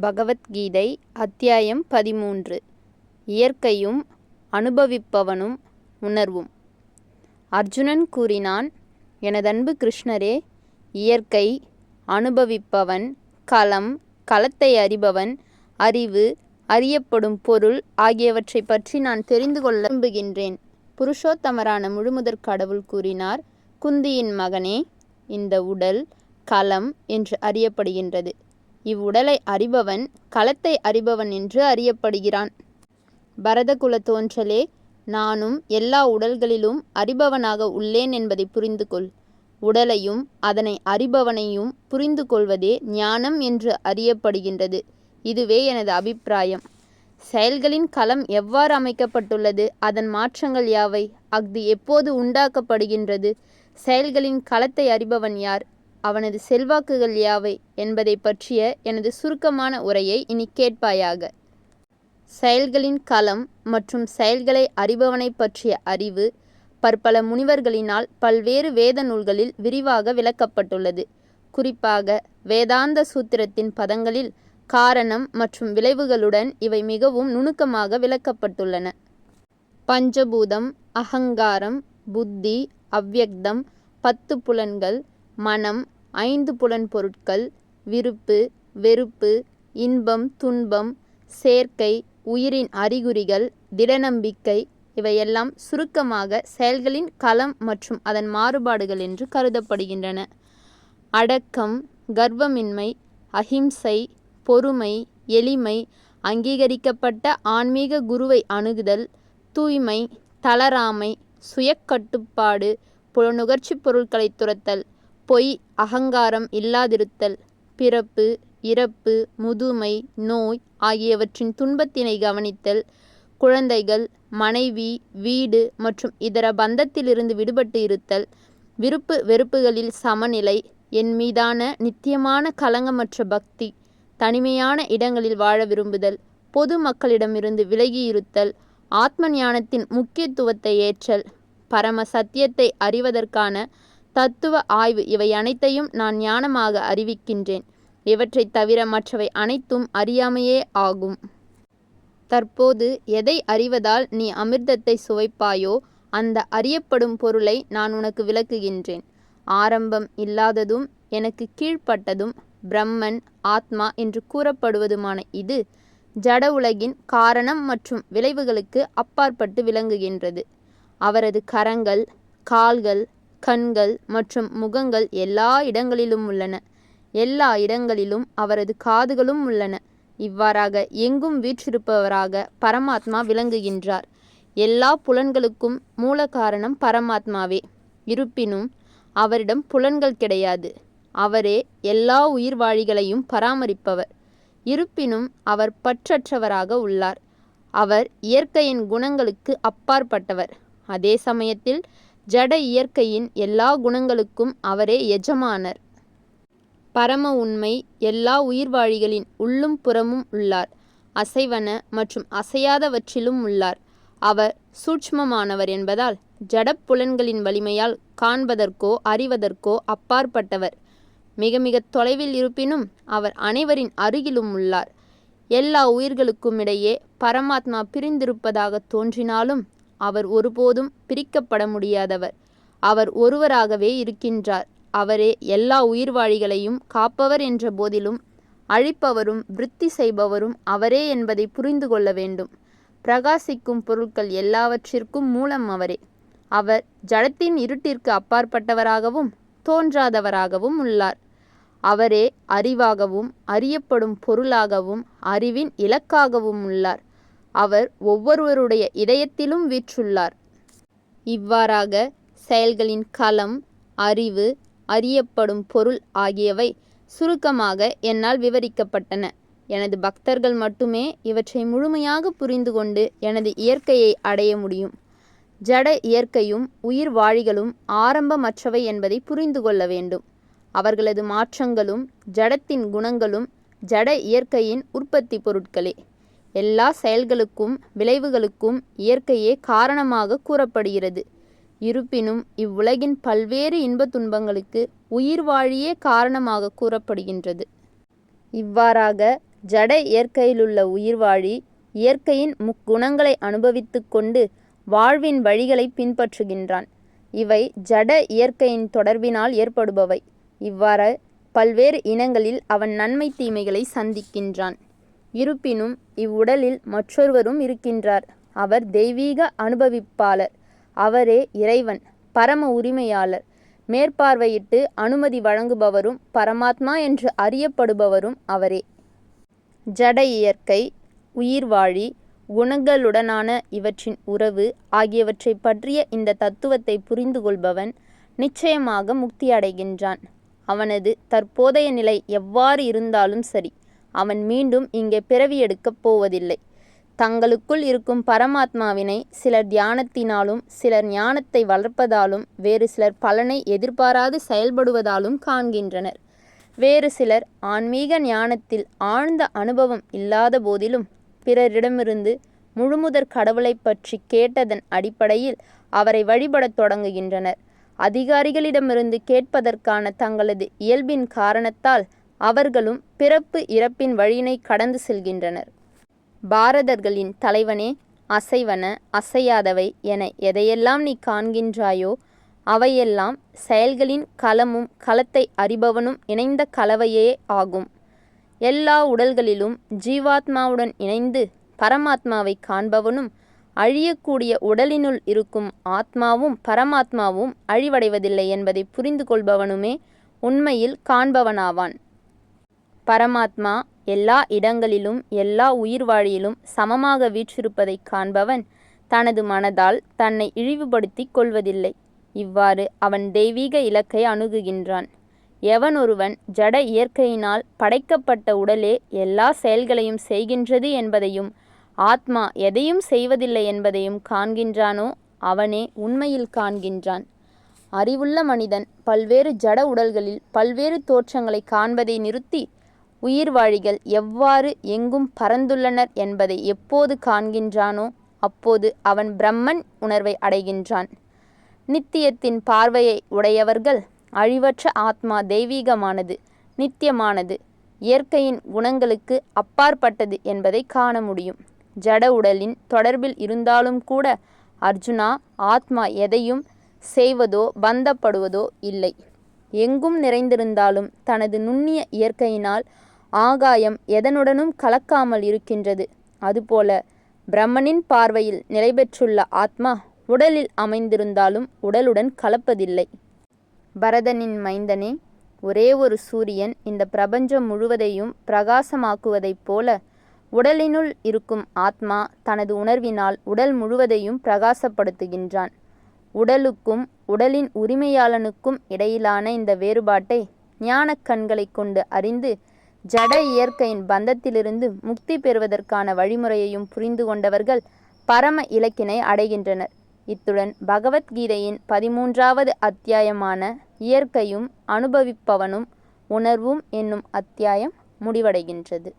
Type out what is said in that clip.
பகவத்கீதை அத்தியாயம் பதிமூன்று. இயற்கையும் அனுபவிப்பவனும் உணர்வும். அர்ஜுனன் கூறினான் எனதன்பு கிருஷ்ணரே இயற்கை அனுபவிப்பவன் களம் களத்தை அறிபவன் அறிவு அறியப்படும் பொருள் ஆகியவற்றைப் பற்றி நான் தெரிந்து கொள்ள விரும்புகின்றேன் புருஷோத்தமரான முழுமுதற் கடவுள் கூறினார் குந்தியின் மகனே இந்த உடல் களம் என்று அறியப்படுகின்றது. இவ்வுடலை அறிபவன் களத்தை அறிபவன் என்று அறியப்படுகிறான். பரதகுல தோன்றலே நானும் எல்லா உடல்களிலும் அறிபவனாக உள்ளேன் என்பதை புரிந்து கொள் உடலையும் அதனை அறிபவனையும் புரிந்து கொள்வதே ஞானம் என்று அறியப்படுகின்றது. இதுவே எனது அபிப்பிராயம். செயல்களின் களம் எவ்வாறு அமைக்கப்பட்டுள்ளது? அதன் மாற்றங்கள் யாவை? அஃது எப்போது உண்டாக்கப்படுகின்றது? செயல்களின் களத்தை அறிபவன் யார்? அவனது செல்வாக்குகள் யாவை என்பதை பற்றிய எனது சுருக்கமான உரையை இனி கேட்பாயாக. செயல்களின் களம் மற்றும் செயல்களை அறிபவனைப் பற்றிய அறிவு பற்பல முனிவர்களினால் பல்வேறு வேத நூல்களில் விரிவாக விளக்கப்பட்டுள்ளது. குறிப்பாக வேதாந்த சூத்திரத்தின் பதங்களில் காரணம் மற்றும் விளைவுகளுடன் இவை மிகவும் நுணுக்கமாக விளக்கப்பட்டுள்ளன. பஞ்சபூதம் அகங்காரம் புத்தி அவ்யக்தம் பத்து புலன்கள் மனம் ஐந்து புலன் பொருட்கள் விருப்பு வெறுப்பு இன்பம் துன்பம் சேர்க்கை உயிரின் அறிகுறிகள் திடநம்பிக்கை இவையெல்லாம் சுருக்கமாக செயல்களின் களம் மற்றும் அதன் மாறுபாடுகள் என்று கருதப்படுகின்றன. அடக்கம் கர்வமின்மை அஹிம்சை பொறுமை எளிமை அங்கீகரிக்கப்பட்ட ஆன்மீக குருவை அணுகுதல் தூய்மை தளராமை சுயக்கட்டுப்பாடு புலனுகர்ச்சி பொருட்களை துரத்தல் பொய் அகங்காரம் இல்லாதிருத்தல் பிறப்பு இறப்பு முதுமை நோய் ஆகியவற்றின் துன்பத்தினை கவனித்தல் குழந்தைகள் மனைவி வீடு மற்றும் இதர பந்தத்திலிருந்து விடுபட்டு இருத்தல் விருப்பு வெறுப்புகளில் சமநிலை என் மீதான நித்தியமான களங்கமற்ற பக்தி தனிமையான இடங்களில் வாழ விரும்புதல் பொது மக்களிடமிருந்து விலகியிருத்தல் ஆத்ம ஞானத்தின் முக்கியத்துவத்தை ஏற்றல் பரம சத்தியத்தை அறிவதற்கான தத்துவ ஆய்வு இவை அனைத்தையும் நான் ஞானமாக அறிவிக்கின்றேன். இவற்றைத் தவிர மற்றவை அனைத்தும் அறியாமையே ஆகும். தற்போது எதை அறிவதால் நீ அமிர்தத்தை சுவைப்பாயோ அந்த அறியப்படும் பொருளை நான் உனக்கு விளக்குகின்றேன். ஆரம்பம் இல்லாததும் எனக்கு கீழ்ப்பட்டதும் பிரம்மன் ஆத்மா என்று கூறப்படுவதுமான இது ஜட உலகின் காரணம் மற்றும் விளைவுகளுக்கு அப்பாற்பட்டு விளங்குகின்றது. அவரது கரங்கள் கால்கள் கண்கள் மற்றும் முகங்கள் எல்லா இடங்களிலும் உள்ளன. எல்லா இடங்களிலும் அவரது காதுகளும் உள்ளன. இவ்வாறாக எங்கும் வீற்றிருப்பவராக பரமாத்மா விளங்குகின்றார். எல்லா புலன்களுக்கும் மூல காரணம் பரமாத்மாவே. இருப்பினும் அவரிடம் புலன்கள் கிடையாது. அவரே எல்லா உயிர்வாழிகளையும் பராமரிப்பவர். இருப்பினும் அவர் பற்றற்றவராக உள்ளார். அவர் இயற்கையின் குணங்களுக்கு அப்பாற்பட்டவர். அதே சமயத்தில் ஜட இயற்கையின் எல்லா குணங்களுக்கும் அவரே எஜமானர். பரம உண்மை எல்லா உயிர்வாழிகளின் உள்ளும் புறமும் உள்ளார். அசைவன மற்றும் அசையாதவற்றிலும் உள்ளார். அவர் சூட்ச்மமானவர் என்பதால் ஜடப்புலன்களின் வலிமையால் காண்பதற்கோ அறிவதற்கோ அப்பாற்பட்டவர். மிக மிக தொலைவில் இருப்பினும் அவர் அனைவரின் அருகிலும் உள்ளார். எல்லா உயிர்களுக்கும் இடையே பரமாத்மா பிரிந்திருப்பதாக தோன்றினாலும் அவர் ஒருபோதும் பிரிக்கப்பட முடியாதவர். அவர் ஒருவராகவே இருக்கின்றார். அவரே எல்லா உயிர்வாழிகளையும் காப்பவர் என்ற போதிலும் அழிப்பவரும் விருத்தி செய்பவரும் அவரே என்பதை புரிந்து கொள்ள வேண்டும். பிரகாசிக்கும் பொருட்கள் எல்லாவற்றிற்கும் மூலம் அவரே. அவர் ஜடத்தின் இருட்டிற்கு அப்பாற்பட்டவராகவும் தோன்றாதவராகவும் உள்ளார். அவரே அறிவாகவும் அறியப்படும் பொருளாகவும் அறிவின் இலக்காகவும் உள்ளார். அவர் ஒவ்வொருவருடைய இதயத்திலும் வீற்றுள்ளார். இவ்வாறாக செயல்களின் களம் அறிவு அறியப்படும் பொருள் ஆகியவை சுருக்கமாக என்னால் விவரிக்கப்பட்டன. எனது பக்தர்கள் மட்டுமே இவற்றை முழுமையாக புரிந்து கொண்டு எனது இயற்கையை அடைய முடியும். ஜட இயற்கையும் உயிர் வாழிகளும் ஆரம்பமற்றவை என்பதை புரிந்து கொள்ள வேண்டும். அவர்களது மாற்றங்களும் ஜடத்தின் குணங்களும் ஜட இயற்கையின் உற்பத்தி பொருட்களே. எல்லா செயல்களுக்கும் விளைவுகளுக்கும் இயற்கையே காரணமாக கூறப்படுகிறது. இருப்பினும் இவ்வுலகின் பல்வேறு இன்பத் துன்பங்களுக்கு உயிர் வாழியே காரணமாக கூறப்படுகின்றது. இவ்வாறாக ஜட இயற்கையிலுள்ள உயிர்வாழி இயற்கையின் முக்குணங்களை அனுபவித்துக் கொண்டு வாழ்வின் வழிகளை பின்பற்றுகின்றான். இவை ஜட இயற்கையின் தொடர்பினால் ஏற்படுபவை. இவ்வாறு பல்வேறு இனங்களில் அவன் நன்மை தீமைகளை சந்திக்கின்றான். இருப்பினும் இவ்வுடலில் மற்றொருவரும் இருக்கின்றார். அவர் தெய்வீக அனுபவிப்பாளர். அவரே இறைவன் பரம உரிமையாளர். மேற்பார்வையிட்டு அனுமதி வழங்குபவரும் பரமாத்மா என்று அறியப்படுபவரும் அவரே. ஜட இயற்கை உயிர்வாழி குணங்களுடனான இவற்றின் உறவு ஆகியவற்றை பற்றிய இந்த தத்துவத்தை புரிந்து கொள்பவன் நிச்சயமாக முக்தியடைகின்றான். அவனது தற்போதைய நிலை எவ்வாறு இருந்தாலும் சரி அவன் மீண்டும் இங்கே பிறவி எடுக்கப் போவதில்லை. தங்களுக்குள் இருக்கும் பரமாத்மாவினை சிலர் தியானத்தினாலும் சிலர் ஞானத்தை வளர்ப்பதாலும் வேறு சிலர் பலனை எதிர்பாராது செயல்படுவதாலும் காண்கின்றனர். வேறு சிலர் ஆன்மீக ஞானத்தில் ஆழ்ந்த அனுபவம் இல்லாத போதிலும் பிறரிடமிருந்து முழுமுதற் கடவுளை பற்றி கேட்டதன் அடிப்படையில் அவரை வழிபடத் தொடங்குகின்றனர். அதிகாரிகளிடமிருந்து கேட்பதற்கான தங்களது இயல்பின் காரணத்தால் அவர்களும் பிறப்பு இறப்பின் வழியினை கடந்து செல்கின்றனர். பாரதர்களின் தலைவனே அசைவன அசையாதவை என எதையெல்லாம் நீ காண்கின்றாயோ அவையெல்லாம் செயல்களின் களமும் களத்தை அறிபவனும் இணைந்த கலவையே ஆகும். எல்லா உடல்களிலும் ஜீவாத்மாவுடன் இணைந்து பரமாத்மாவை காண்பவனும் அழியக்கூடிய உடலினுள் இருக்கும் ஆத்மாவும் பரமாத்மாவும் அழிவடைவதில்லை என்பதை புரிந்து கொள்பவனுமே உண்மையில் காண்பவனாவான். பரமாத்மா எல்லா இடங்களிலும் எல்லா உயிர்வாழியிலும் சமமாக வீற்றிருப்பதைக் காண்பவன் தனது மனதால் தன்னை இழிவுபடுத்திக் கொள்வதில்லை. இவ்வாறு அவன் தெய்வீக இலக்கை அணுகுகின்றான். எவன் ஒருவன் ஜட இயற்கையினால் படைக்கப்பட்ட உடலே எல்லா செயல்களையும் செய்கின்றது என்பதையும் ஆத்மா எதையும் செய்வதில்லை என்பதையும் காண்கின்றானோ அவனே உண்மையில் காண்கின்றான். அறிவுள்ள மனிதன் பல்வேறு ஜட உடல்களில் பல்வேறு தோற்றங்களை காண்பதை நிறுத்தி உயிர்வாழிகள் எவ்வாறு எங்கும் பரந்துள்ளனர் என்பதை எப்போது காண்கின்றானோ அப்போது அவன் பிரம்மன் உணர்வை அடைகின்றான். நித்தியத்தின் பார்வையை உடையவர்கள் அழிவற்ற ஆத்மா தெய்வீகமானது நித்தியமானது இயற்கையின் குணங்களுக்கு அப்பாற்பட்டது என்பதை காண முடியும். ஜட உடலின் தொடர்பில் இருந்தாலும் கூட அர்ஜுனா ஆத்மா எதையும் செய்வதோ பந்தப்படுவதோ இல்லை. எங்கும் நிறைந்திருந்தாலும் தனது நுண்ணிய இயற்கையினால் ஆகாயம் எதனுடனும் கலக்காமல் இருக்கின்றது. அதுபோல பிரம்மனின் பார்வையில் நிலைபெற்றுள்ள ஆத்மா உடலில் அமைந்திருந்தாலும் உடலுடன் கலப்பதில்லை. பரதனின் மைந்தனே ஒரே ஒரு சூரியன் இந்த பிரபஞ்சம் முழுவதையும் பிரகாசமாக்குவதைப் போல உடலினுள் இருக்கும் ஆத்மா தனது உணர்வினால் உடல் முழுவதையும் பிரகாசப்படுத்துகின்றான். உடலுக்கும் உடலின் உரிமையாளனுக்கும் இடையிலான இந்த வேறுபாட்டை ஞானக் கண்களைக் கொண்டு அறிந்து ஜட இயற்கையின் பந்தத்திலிருந்து முக்தி பெறுவதற்கான வழிமுறையையும் புரிந்து கொண்டவர்கள் பரம இலக்கினை அடைகின்றனர். இத்துடன் பகவத்கீதையின் பதிமூன்றாவது அத்தியாயமான இயற்கையும் அனுபவிப்பவனும் உணர்வும் என்னும் அத்தியாயம் முடிவடைகின்றது.